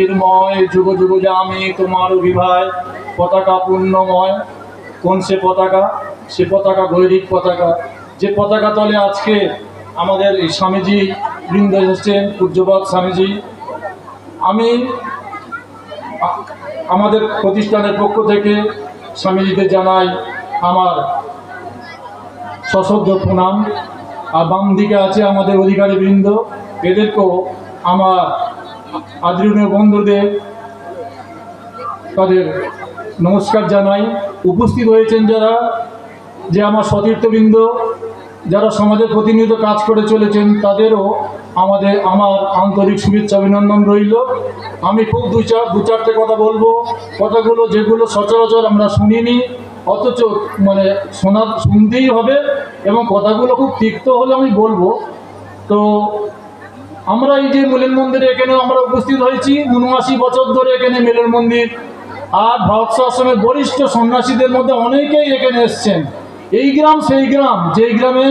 জ্যোতির্ময় যুগ যুগ আমি তোমার অভিভায়। পতাকা পূর্ণময়। কোন সে পতাকা? সে পতাকা গৈরিক পতাকা। যে পতাকা তলে আজকে আমাদের এই স্বামীজি, বৃন্দ এসেছেন পূজ্যপাত স্বামীজি। আমি আমাদের প্রতিষ্ঠানের পক্ষ থেকে স্বামীজিকে জানাই আমার সশ্রদ্ধ প্রণাম। আর বাম দিকে আছে আমাদের অধিকারী বৃন্দ এদেরকেও আমার আদরণীয় বন্ধুদের তাদের নমস্কার জানাই। উপস্থিত হয়েছেন যারা, যে আমার সতীর্থবৃন্দ, যারা সমাজের প্রতিনিয়ত কাজ করে চলেছেন, তাদেরও আমাদের, আমার আন্তরিক শুভেচ্ছা, অভিনন্দন রইল। আমি খুব দু চার, দু চারটে কথা বলব। কথাগুলো যেগুলো সচরাচর আমরা শুনিনি, অথচ মানে শোনা শুনতেই হবে এবং কথাগুলো খুব তিক্ত হলে আমি বলব। তো আমরা এই যে মিলন মন্দিরে এখানে আমরা উপস্থিত হয়েছি, উনআশি বছর ধরে এখানে মিলন মন্দির। আর ভারত আশ্রমের বরিষ্ঠ সন্ন্যাসীদের মধ্যে অনেকেই এখানে এসছেন। এই গ্রাম সেই গ্রাম, যেই গ্রামে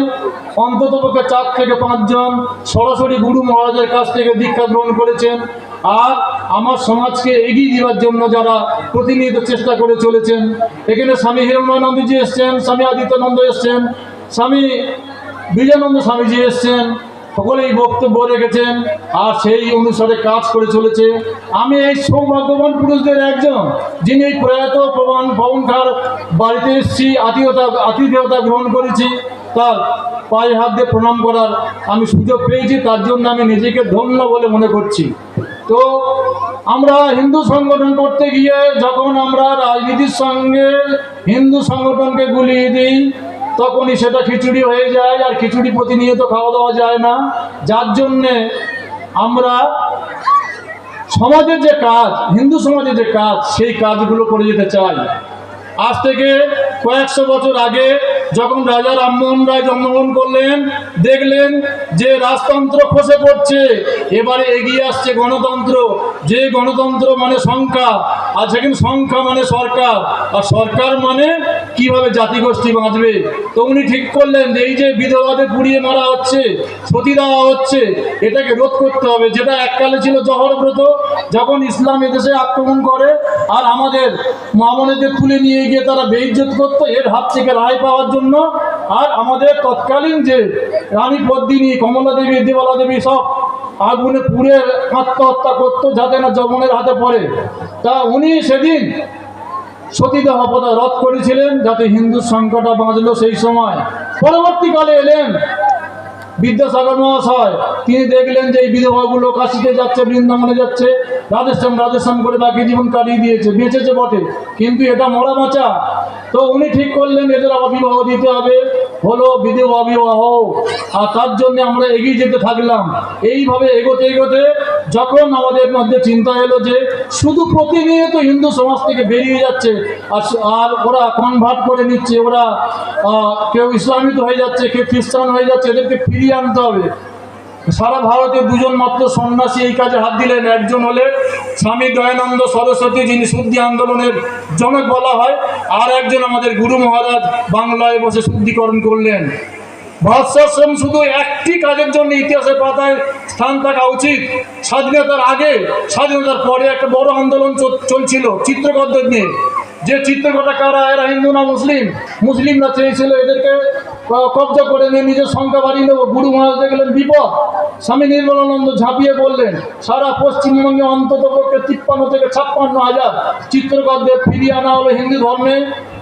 অন্তত পক্ষে চার থেকে পাঁচজন সরাসরি গুরু মহারাজের কাছ থেকে দীক্ষা গ্রহণ করেছেন। আর আমার সমাজকে এগিয়ে দেওয়ার জন্য যারা প্রতিনিয়ত চেষ্টা করে চলেছেন, এখানে স্বামী হিরণানন্দজি এসছেন, স্বামী আদিত্যানন্দ এসছেন, স্বামী বিজয়ানন্দ স্বামীজি এসছেন সকলেই বক্তব্য রেখেছেন আর সেই অনুসারে কাজ করে চলেছে। আমি এই সৌভাগ্যবান পুরুষদের একজন, যিনি প্রয়াত প্রমাণ পবনকার বাড়িতে এসেছি, আত্মীয়তা আতিথেয়তা গ্রহণ করেছি। তার পায়ে হাত দিয়ে প্রণাম করার আমি সুযোগ পেয়েছি, তার জন্য আমি নিজেকে ধন্য বলে মনে করছি। তো আমরা হিন্দু সংগঠন করতে গিয়ে যখন আমরা রাজনীতির সঙ্গে হিন্দু সংগঠনকে গুলিয়ে দিই তখনই সেটা খিচুড়ি হয়ে যায় আর খিচুড়ি প্রতিনিয়ত খাওয়া দাওয়া যায় না। যার জন্যে আমরা সমাজের যে কাজ, হিন্দু সমাজের যে কাজ, সেই কাজগুলো করে যেতে চাই। আজ থেকে কয়েকশো বছর আগে যখন রাজা রামমোহন রায় জন্মগ্রহণ করলেন, দেখলেন যে রাজতন্ত্র খসে পড়ছে, এবারে এগিয়ে আসছে গণতন্ত্র। যে গণতন্ত্র মানে সংখ্যা, আর সেখানে সংখ্যা মানে সরকার। আর সরকার মানে কীভাবে জাতিগোষ্ঠী বাঁচবে? তো উনি ঠিক করলেন যে এই যে বিধবাদের পুড়িয়ে মারা হচ্ছে, সতী দেওয়া হচ্ছে, এটাকে রোধ করতে হবে। যেটা এককালে ছিল জহরব্রত যখন ইসলাম এদেশে আক্রমণ করে আর আমাদের মামনেদের তুলে নিয়ে গিয়ে তারা বেইজ্জত করতো, এর হাত থেকে রায় পাওয়ার জন্য আর আমাদের তৎকালীন যে রানী পদ্মিনী, কমলা দেবী, দেবালা দেবী সব আগুনে পুড়ে আত্মহত্যা করতো যাতে না যমনের হাতে পড়ে। তা উনি সেদিন সতীদাহ পদা রদ করেছিলেন যাতে হিন্দু সংখ্যাটা বাঁচলো সেই সময়। পরবর্তীকালে এলেন বিদ্যাসাগর মহাশয়। তিনি দেখলেন যে এই বিধবাগুলো কাশিতে যাচ্ছে, বৃন্দাবনে যাচ্ছে। রাধেশ্যাম রাধেশ্যাম করে বাকি জীবন কাটিয়ে দিয়েছে, বেঁচেছে বটে। কিন্তু এটা মরা বাঁচা তো উনি ঠিক করলেন, এদের অবিবাহ দিতে হবে। হলো বিধবা বিবাহ আর তার জন্য আমরা এগিয়ে যেতে থাকলাম। এইভাবে এগোতে এগোতে যখন আমাদের মধ্যে চিন্তা এলো যে শুধু প্রতিনিয়ত হিন্দু সমাজ থেকে বেরিয়ে যাচ্ছে, আর আর ওরা কনভার্ট করে নিচ্ছে, ওরা কেউ ইসলামিত হয়ে যাচ্ছে, কেউ খ্রিস্টান হয়ে যাচ্ছে, এদেরকে ফিরিয়ে আনতে হবে। সারা ভারতে দুজন মাত্র সন্ন্যাসী এই কাজে হাত দিলেন। একজন হলে স্বামী দয়ানন্দ সরস্বতী, যিনি শুদ্ধি আন্দোলনের জনক বলা হয়, আর একজন আমাদের গুরু মহারাজ বাংলায় বসে শুদ্ধিকরণ করলেন। ভারতাশ্রম শুধু একটি কাজের জন্য ইতিহাসের পাতায় স্থান থাকা উচিত। স্বাধীনতার আগে, স্বাধীনতার পরে একটা বড় আন্দোলন চল- চলছিল চিত্রকরদের নিয়ে। যে চিত্রকরটা কারা? এরা হিন্দু না মুসলিম? মুসলিমরা চেয়েছিল এদেরকে কব্জা করে নিয়ে নিজের সংখ্যা বাড়িয়ে নেব গুরু মহারাজ দেখলেন বিপদ। স্বামী নির্মলানন্দ ঝাঁপিয়ে বললেন সারা পশ্চিমবঙ্গে অন্তত পক্ষে তিপ্পান্ন থেকে ছাপ্পান্ন হাজার চিত্রকরদের ফিরিয়ে আনা হলো হিন্দু ধর্মে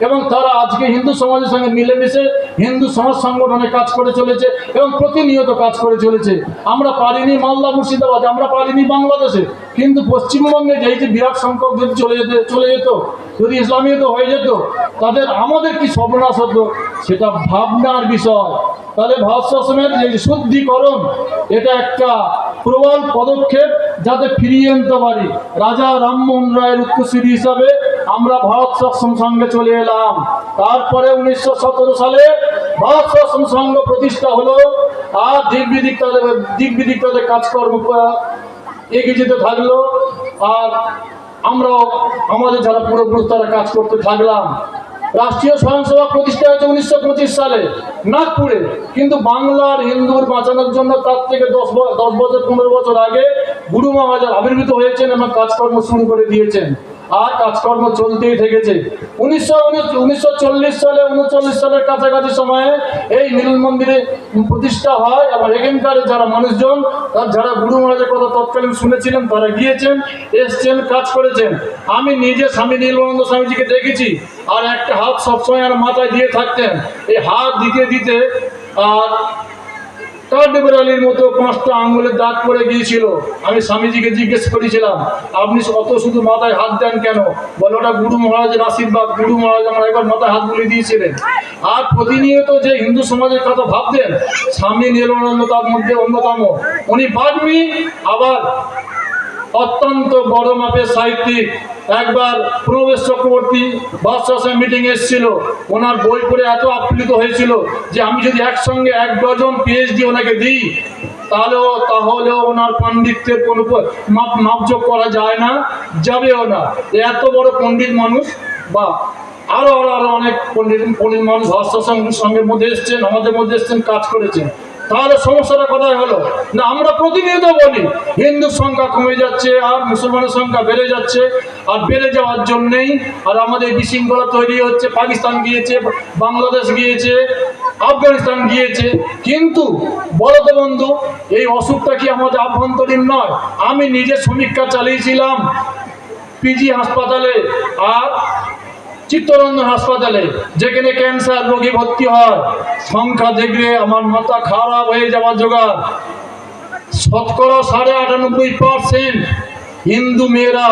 এবং তারা আজকে হিন্দু সমাজের সঙ্গে মিলেমিশে হিন্দু সমাজ সংগঠনে কাজ করে চলেছে এবং প্রতিনিয়ত কাজ করে চলেছে। আমরা পারিনি মালদা, মুর্শিদাবাদ, আমরা পারিনি বাংলাদেশে। কিন্তু পশ্চিমবঙ্গে যেই যে বিরাট সংখ্যক যদি চলে যেতে, চলে যেত, যদি ইসলামিয়ত হয়ে যেত, তাদের আমাদের কি সর্বনাশ হতো সেটা ভাবনার বিষয়। তাহলে ভারত শাসনের যে শুদ্ধিকরণ, এটা একটা প্রবল পদক্ষেপ যাতে ফিরিয়ে আনতে পারি। রাজা রামমোহন রায়ের উত্তরসূরি হিসাবে আমরা ভারত শাসন সঙ্গে চলে এলাম। তারপরে উনিশশো সতেরো সালে প্রতিষ্ঠা হলো, আর দিক বিদিক তাদের তাদের কাজকর্ম এগিয়ে যেতে থাকল, আর আমরাও আমাদের যারা পূর্বপুরুষ তারা কাজ করতে থাকলাম। রাষ্ট্রীয় স্বয়ংসেবক প্রতিষ্ঠা হয়েছে উনিশশো পঁচিশ সালে, নাগপুরে। কিন্তু বাংলার হিন্দুর বাঁচানোর জন্য তার থেকে দশ দশ বছর, পনেরো বছর আগে গুরু মহারাজ আবির্ভূত হয়েছেন এবং কাজকর্ম শুরু করে দিয়েছেন। আর কাজকর্ম চলতেই থেকেছে। উনিশশো উনিশশো সালে, উনচল্লিশ সালের কাছাকাছি সময়ে এই নীল মন্দিরে প্রতিষ্ঠা হয় এবং এখানকার যারা মানুষজন যারা গুরু মহারাজের কথা তৎকালীন শুনেছিলেন, তারা গিয়েছেন, এসছেন, কাজ করেছেন। আমি নিজে স্বামী নীলবন্ধ স্বামীজিকে দেখেছি, আর একটা হাত সবসময় আর মাথায় দিয়ে থাকতেন। এই হাত দিতে দিতে, আর কার্ডেবর আলীর মতো পাঁচটা আঙ্গুলের দাগ পড়ে গিয়েছিল। আমি স্বামীজিকে জিজ্ঞেস করেছিলাম, আপনি অত শুধু মাথায় হাত দেন কেন? বলে, ওটা গুরু মহারাজের আশীর্বাদ। গুরু মহারাজ আমার একবার মাথায় হাত বুলিয়ে দিয়েছিলেন। আর প্রতিনিয়ত যে হিন্দু সমাজের কথা ভাবতেন, স্বামী নীলানন্দ তার মধ্যে অন্যতম। উনি বাগ্মী, আবার অত্যন্ত বড় মাপের সাহিত্যিক। একবার প্রবেশ চক্রবর্তী বাদশাহ মিটিং এসেছিল। ওনার বই পড়ে এত আপ্লুত হয়েছিল যে আমি যদি একসঙ্গে এক ডজন পিএইচডি ওনাকে দিই, তাহলেও তাহলেও ওনার পাণ্ডিত্যের কোনো মাপ মাপযোগ করা যায় না, যাবেও না। এত বড় পণ্ডিত মানুষ বা আরও আরও আরও অনেক পণ্ডিত পণ্ডিত মানুষ হস্ত সঙ্গে মধ্যে এসছেন, আমাদের মধ্যে এসছেন, কাজ করেছেন। তাহলে সমস্যাটা কোথায় হলো? না, আমরা প্রতিনিয়ত বলি হিন্দুর সংখ্যা কমে যাচ্ছে, আর মুসলমানের সংখ্যা বেড়ে যাচ্ছে। আর বেড়ে যাওয়ার জন্যেই আর আমাদের বিশৃঙ্খলা তৈরি হচ্ছে। পাকিস্তান গিয়েছে, বাংলাদেশ গিয়েছে, আফগানিস্তান গিয়েছে। কিন্তু বলো তো বন্ধু, এই অসুখটা কি আমাদের আভ্যন্তরীণ নয়? আমি নিজে সমীক্ষা চালিয়েছিলাম পিজি হাসপাতালে আর চিত্তরঞ্জন হাসপাতালে, যেখানে ক্যান্সার রোগী ভর্তি হয়। সংখ্যা দেখলে আমার মাথা খারাপ হয়ে যাওয়ার জোগাড়। শতকরা সাড়ে আটানব্বই পার্সেন্ট হিন্দু মেয়েরা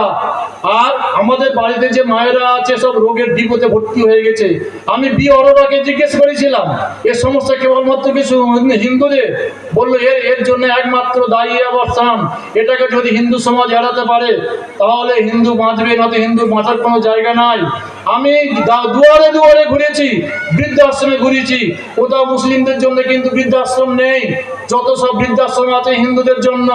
আর আমাদের বাড়িতে যে মায়েরা আছে, সব রোগের ডিপোতে ভর্তি হয়ে গেছে। আমি বি অরোরাকে জিজ্ঞেস করেছিলাম এর সমস্যা কেবলমাত্র কিছু হিন্দুদের? বলল, এর এর জন্য একমাত্র দায়ী আবার অবস্থান এটাকে যদি হিন্দু সমাজ এড়াতে পারে, তাহলে হিন্দু বাঁচবে না তো হিন্দু বাঁচার কোনো জায়গা নাই। আমি দুয়ারে দুয়ারে ঘুরেছি, বৃদ্ধাশ্রমে ঘুরেছি। কোথাও মুসলিমদের জন্য কিন্তু বৃদ্ধাশ্রম নেই। যত সব বৃদ্ধাশ্রম আছে হিন্দুদের জন্য,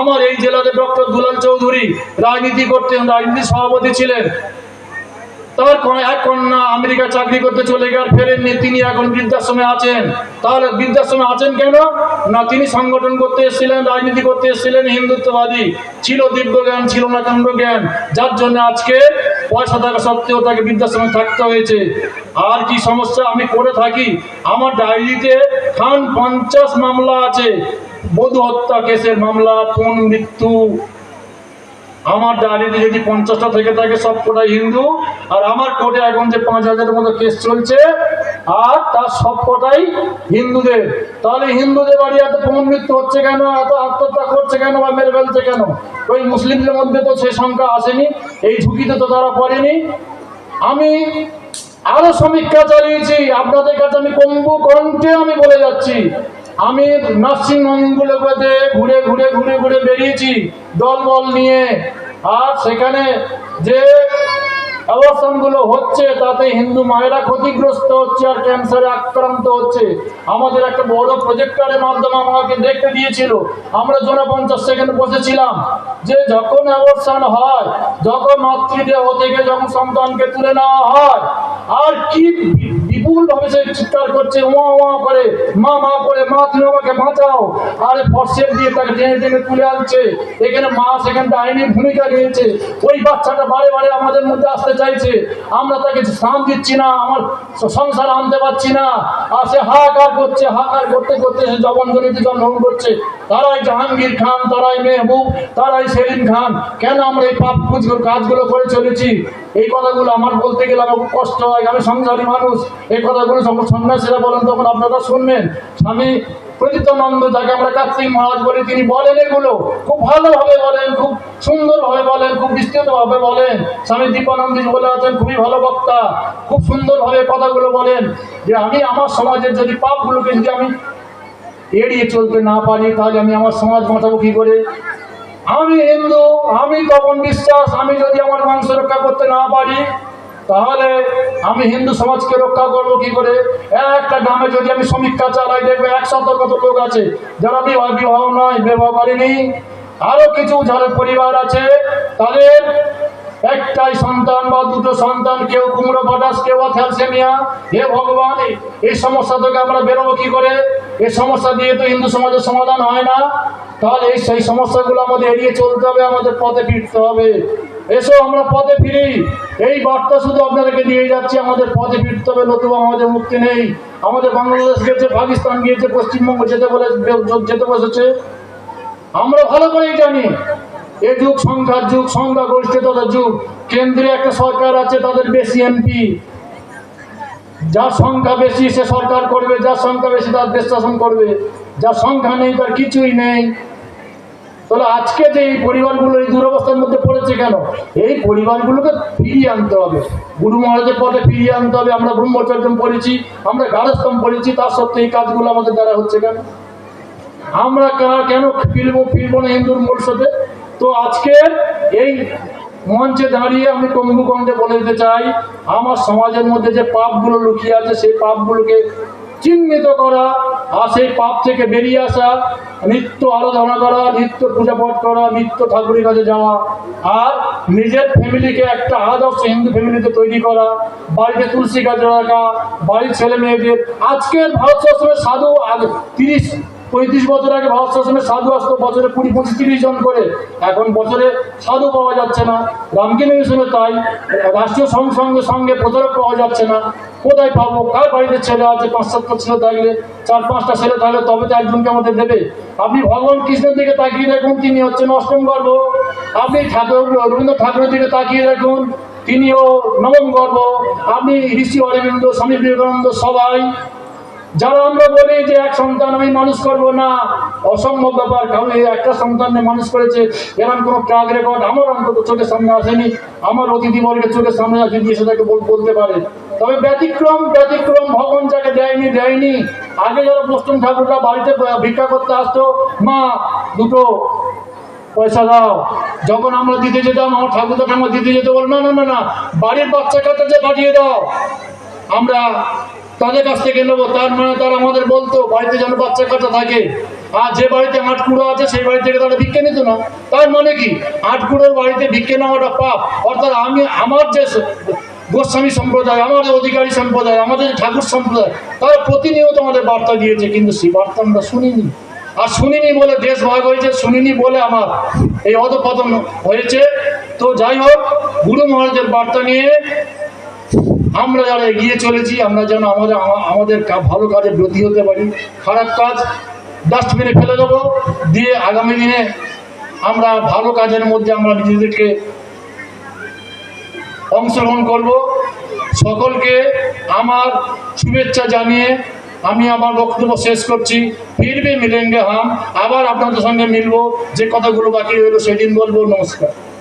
আমার এই জেলাতে ডক্টর দুলাল চৌধুরী রাজনীতি করতেন রাজনীতি সভাপতি ছিলেন। তার এক কন্যা আমেরিকা চাকরি করতে চলে গেল, ফেরেননি, তিনি এখন বৃদ্ধাশ্রমে আছেন। তাহলে বৃদ্ধাশ্রমে আছেন কেন? না, তিনি সংগঠন করতে এসেছিলেন, রাজনীতি করতে এসেছিলেন, হিন্দুত্ববাদী। ছিল দিব্য জ্ঞান ছিল না কাণ্ড জ্ঞান যার জন্য আজকে পয়সা থাকা সত্ত্বেও তাকে বৃদ্ধাশ্রমে থাকতে হয়েছে। আর কি সমস্যা? আমি করে থাকি। আমার ডায়েরিতে খান পঞ্চাশ মামলা আছে। বধু হত্যা কেসের মামলা কোন মৃত্যু। আমার ডায়েরিতে যদি পঞ্চাশটা থেকে থাকে, সব কটাই হিন্দু, আর আমার কোর্টে এখন যে পাঁচ হাজারের মতো কেস চলছে, আর তার সব কটাই হিন্দুদের। তাহলে হিন্দুদের বাড়ি এত প্রমাণ মৃত্যু হচ্ছে কেন? এত আত্মহত্যা করছে কেন? বা মেরে ফেলছে কেন? ওই মুসলিমদের মধ্যে তো সে সংখ্যা আসেনি, এই ঝুঁকিতে তো তারা পড়েনি। আমি আরও সমীক্ষা চালিয়েছি, আপনাদের কাছে আমি কম্বু কণ্ঠে আমি বলে যাচ্ছি। আমি নার্সিং হোমগুলোতে ঘুরে ঘুরে ঘুরে ঘুরে বেরিয়েছি, দলবল নিয়ে। আর সেখানে যে অবস্থানগুলো হচ্ছে, তাতে হিন্দু মায়েরা ক্ষতিগ্রস্ত হচ্ছে আর ক্যান্সারে আক্রান্ত হচ্ছে। আমাদের একটা বড় প্রজেক্টরের মাধ্যমে আমাকে দেখতে দিয়েছিল। আমরা জোনা পঞ্চাশ সেকেন্ড বসেছিলাম। যে যখন অবস্থান হয়, যখন মাতৃদেহ থেকে যখন সন্তানকে তুলে নেওয়া হয়, আর কি বিপুল ভাবে সে চিৎকার করছে, ওয়া ওয়া করে, মা মা করে, মা, তুমি আমাকে বাঁচাও। আর ফর্সেপ দিয়ে তাকে টেনে টেনে তুলে আনছে। এখানে মা সেখানটা আইনি ভূমিকা নিয়েছে। ওই বাচ্চাটা বারে বারে আমাদের মধ্যে আসতে চাইছে। আমরা তাকে স্থান দিচ্ছি না, আমার সংসার আনতে পারছি না। আর সে হাহাকার করছে, হাহাকার করতে করতে সে জবনজনিত জন্মগ্রহণ করছে, তারাই জাহাঙ্গীর খান, তারাই মেহবুব, তারাই সেলিম খান। কেন আমরা এই পাপ কাজগুলো করে চলেছি? এই কথাগুলো আমার বলতে গেলে আমার কষ্ট হয়। আমি সংসারী মানুষ। এই কথাগুলো যখন সন্ন্যাসীরা বলেন, তখন আপনারা শুনবেন। স্বামী প্রতীতানন্দ যাকে আমরা কার্তিক মহারাজ বলি, তিনি বলেন এগুলো। খুব ভালোভাবে বলেন, খুব সুন্দরভাবে বলেন, খুব বিস্তৃতভাবে বলেন। স্বামী দীপানন্দ বলে আছেন, খুবই ভালো বক্তা। খুব সুন্দরভাবে কথাগুলো বলেন। যে আমি আমার সমাজের যদি পাপগুলোকে যদি আমি এড়িয়ে চলতে না পারি, তাহলে আমি আমার সমাজ বাঁচাবো কি করে? আমি হিন্দু, আমি তখন বিশ্বাস, আমি যদি আমার বংশ রক্ষা করতে না পারি, তাহলে আমি হিন্দু সমাজকে রক্ষা করব কি করে? একটা গ্রামে যদি আমি সমীক্ষা চালাই দেখবে একশত কত লোক আছে, যারা বিবাহ বিবাহ নয়, বিবাহ করেনি আরও কিছু যাদের পরিবার আছে, তাদের একটাই সন্তান বা দুটো সন্তান, কেউ কুমড়ো পটাশ, কেউ থ্যালসেমিয়া হে ভগবান, এই সমস্যা থেকে আমরা বেরোবো কি করে? এই সমস্যা দিয়ে তো হিন্দু সমাজের সমাধান হয় না। তাহলে এই সেই সমস্যাগুলো আমাদের এড়িয়ে চলতে হবে, আমাদের পথে ফিরতে হবে। এসো, আমরা পথে ফিরি। এই বার্তা শুধু আপনাদেরকে দিয়ে যাচ্ছি, আমাদের পথে ফিরতে হবে। নতুবা আমাদের মুক্তি নেই। আমাদের বাংলাদেশ গেছে, পাকিস্তান গিয়েছে, পশ্চিমবঙ্গ যেতে বলে, যেতে বসেছে। আমরা ভালো করেই জানি এ যুগ সংখ্যার যুগ সংখ্যা গরিষ্ঠতার যুগ। কেন্দ্রে একটা সরকার আছে, তাদের বেশি এমপি। যার সংখ্যা বেশি সে সরকার করবে, যার সংখ্যা বেশি তার দেশ শাসন করবে। যার সংখ্যা নেই তার কিছুই নেই। তাহলে আজকে যে এই পরিবারগুলো, এই দুরবস্থার মধ্যে পড়েছে কেন? এই পরিবারগুলোকে ফিরিয়ে আনতে হবে। গুরু মহারাজের পথে ফিরিয়ে আনতে হবে। আমরা ব্রহ্মচর্যম পড়েছি, আমরা গারস্থম পড়েছি তার সত্ত্বেও এই কাজগুলো আমাদের দ্বারা হচ্ছে কেন? আমরা কেন ফিরবো ফিরবো না হিন্দুর মূল সাথে তো আজকে এই মঞ্চে দাঁড়িয়ে আমি কঙ্গুকণ্ডে বলে দিতে চাই, আমার সমাজের মধ্যে যে পাপগুলো লুকিয়ে আছে, সেই পাপগুলোকে চিহ্নিত করা আর সেই পাপ থেকে বেরিয়ে আসা, নিত্য আরাধনা করা, নিত্য পূজা পাঠ করা, নিত্য ঠাকুরের কাছে যাওয়া আর নিজের ফ্যামিলিকে একটা আদর্শ হিন্দু ফ্যামিলিতে তৈরি করা, বাড়িতে তুলসী গাছ রাখা, বাড়ির ছেলে মেয়েদের, আজকের ভারত শাসনের সাধু আগে তিরিশ পঁয়ত্রিশ বছর আগে ভারত শাসনের সাধু আসতো, বছরে কুড়ি, পঁচিশ, তিরিশ জন করে। এখন বছরে সাধু পাওয়া যাচ্ছে না। রামকৃষ্ণ মিশনে তাই রাষ্ট্রীয় সং- সঙ্গে সঙ্গে প্রচারক পাওয়া যাচ্ছে না। কোথায় পাবো? কার বাড়িতে ছেলে আছে? পাঁচ, সাতটা ছেলে থাকলে, চার, পাঁচটা ছেলে থাকলে তবে তো একজনকে আমাদের দেবে। আপনি ভগবান কৃষ্ণের দিকে তাকিয়ে দেখুন, তিনি হচ্ছেন অষ্টম গর্ব আপনি ঠাকুর রবীন্দ্র ঠাকুরের দিকে তাকিয়ে দেখুন, তিনিও নবম গর্ভ। আপনি ঋষি অরবিন্দ, স্বামী বিবেকানন্দ সবাই যারা আমরা বলি যে এক সন্তান আমি মানুষ করব না, অসম্ভব ব্যাপার। কারণ এই একটা সন্তানে মানুষ করেছে এরকম কোনো ট্রাক রেকর্ড আমার অন্তত চোখের সামনে আসেনি। আমার অতিথি বর্গের চোখের সামনে আসে দিয়ে সেটাকে বল- বলতে পারে। তবে ব্যতিক্রম ব্যতিক্রম ভগবান যাকে দেয়নি দেয়নি। আগে যারা পশ্চিম ঠাকুররা বাড়িতে ভিক্ষা করতে আসতো, মা, দুটো পয়সা দাও। যখন আমরা দিতে যেতাম, আমার ঠাকুরদা ঠাকুমা দিতে যেতে বলো, না না না বাড়ির বাচ্চা কাচ্চাকে পাঠিয়ে দাও। আমরা তাদের কাছ থেকে নেব, তার মানে তারা আমাদের বলতো, বাড়িতে যেন বাচ্চা কাচ্চা থাকে। আর যে বাড়িতে আটকুড়ো আছে, সেই বাড়ি থেকে তারা ভিক্ষে নিত না। তার মানে কি? আটকুড়োর বাড়িতে ভিক্ষে নেওয়াটা পাপ। অর্থাৎ আমি, আমার যে গোস্বামী সম্প্রদায় আমাদের অধিকারী সম্প্রদায় আমাদের ঠাকুর সম্প্রদায়, তারা প্রতিনিয়ত আমাদের বার্তা দিয়েছে, কিন্তু সেই বার্তা আমরা শুনিনি। আর শুনিনি বলে দেশ ভাগ হয়েছে, শুনিনি বলে আমার এই অধপতন হয়েছে। তো যাই হোক, গুরু মহারাজের বার্তা নিয়ে আমরা যারা এগিয়ে চলেছি, আমরা যেন আমাদের আমাদের ভালো কাজে ব্রতী হতে পারি। খারাপ কাজ ডাস্টবিনে ফেলে দেবো, দিয়ে আগামী দিনে আমরা ভালো কাজের মধ্যে আমরা নিজেদেরকে অংশগ্রহণ করব। সকলকে আমার শুভেচ্ছা জানিয়ে আমি আমার বক্তব্য শেষ করছি। ফিরবে মিলেঙ্গে হাম, আবার আপনাদের সঙ্গে মিলবো। যে কথাগুলো বাকি রইল সেদিন বলব। নমস্কার।